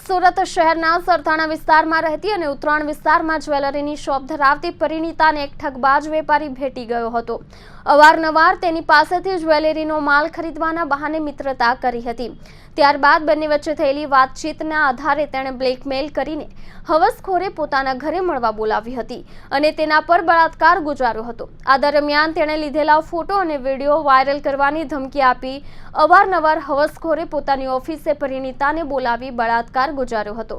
સુરત શહેરના સરથાણા વિસ્તારમાં રહેતી અને ઉત્તરાયણ વિસ્તારમાં જ્વેલરીની શોપ ધરાવતી પરિણીતાને એક ઠગબાજ વેપારી ભેટી ગયો હતો. અવારનવાર તેની પાસેથી જ્વેલરીનો માલ ખરીદવાના બહાને મિત્રતા કરી હતી. ત્યારબાદ બંને વચ્ચે થયેલી વાતચીતના આધારે તેણે બ્લેકમેલ કરીને હવસખોરે પોતાના ઘરે મળવા બોલાવી હતી અને તેના પર બળાત્કાર ગુજાર્યો હતો. આ દરમિયાન તેણે લીધેલા ફોટો અને વીડિયો વાયરલ કરવાની ધમકી આપી અવારનવાર હવસખોરે પોતાની ઓફિસે પરિણીતાને બોલાવી બળાત્કાર ગુજાર્યો હતો.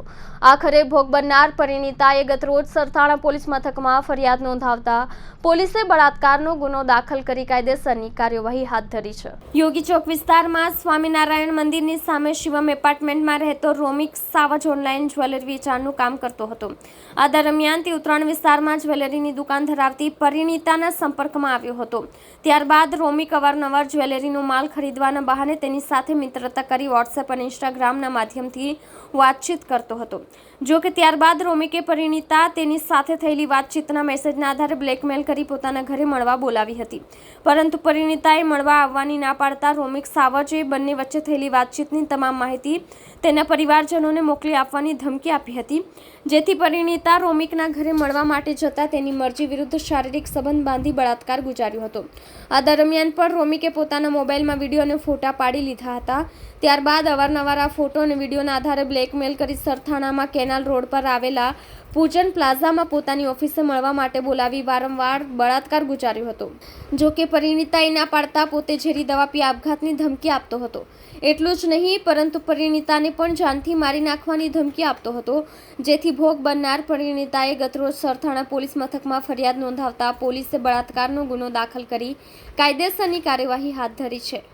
આખરે ભોગ બનનાર પરિણીતાએ ગતરોજ સરથાણા પોલીસ મથકમાં ફરિયાદ નોંધાવતા પોલીસે બળાત્કારનો ગુનો દાખલ કરી કાયદેસરની કાર્યવાહી હાથ ધરી છે. યોગી ચોક વિસ્તારમાં સ્વામિનારાયણ મંદિરની સામે શિવમ એપાર્ટમેન્ટમાં રહેતો રોમિક સાવજ ઓનલાઈન જ્વેલરી વેચાણનું કામ કરતો હતો. આ દરમિયાન તે ઉત્તરાયણ વિસ્તારમાં જ્વેલરીની દુકાન ધરાવતી પરિણીતાના સંપર્કમાં આવ્યો હતો. ત્યારબાદ રોમિક અવારનવાર જ્વેલરીનો માલ ખરીદવાના બહાને તેની સાથે મિત્રતા કરી વોટ્સએપ અને ઇન્સ્ટાગ્રામના માધ્યમથી વાતચીત કરતો હતો. જો કે ત્યારબાદ રોમિકે પરિણીતા તેની સાથે થયેલી વાતચીતના મેસેજના આધારે બ્લેકમેલ કરી પોતાના ઘરે મળવા બોલાવી હતી. પરંતુ પરિણીતાએ મળવા આવવાની ના પાડતા રોમિક સાવજે બંને વચ્ચે થયેલી વાતચીતની તમામ માહિતી તેના પરિવારજનોને મોકલી આપવાની ધમકી આપી હતી. જેથી પરિણીતા રોમિકના ઘરે મળવા માટે જતા તેની મરજી વિરુદ્ધ શારીરિક સંબંધ બાંધી બળાત્કાર ગુજાર્યો હતો. આ દરમિયાન પણ રોમિકે પોતાના મોબાઈલમાં વીડિયો અને ફોટા પાડી લીધા હતા. ત્યારબાદ અવારનવાર આ ફોટો અને વિડીયોના આધારે બ્લેકમેલ કરી સરથાણામાં કેનાલ રોડ પર આવેલા પૂજન પ્લાઝામાં પોતાની ઓફિસે મળવા માટે બોલાવી વારંવાર બળાત્કાર ગુજાર્યો હતો. જો કે પરિણીતાએ ના પાડતા પોતે ઝેરી દવા પી આપઘાતની ધમકી આપતો હતો. એટલું જ નહીં, પરંતુ પરિણીતાને પણ જાનથી મારી નાખવાની ધમકી આપતો હતો, જેથી ભોગ બનનાર પરિણીતાએ ગતરોજ સરથાણા પોલીસ મથકમાં ફરિયાદ નોંધાવતા પોલીસે બળાત્કારનો ગુનો દાખલ કરી કાયદેસરની કાર્યવાહી હાથ ધરી છે.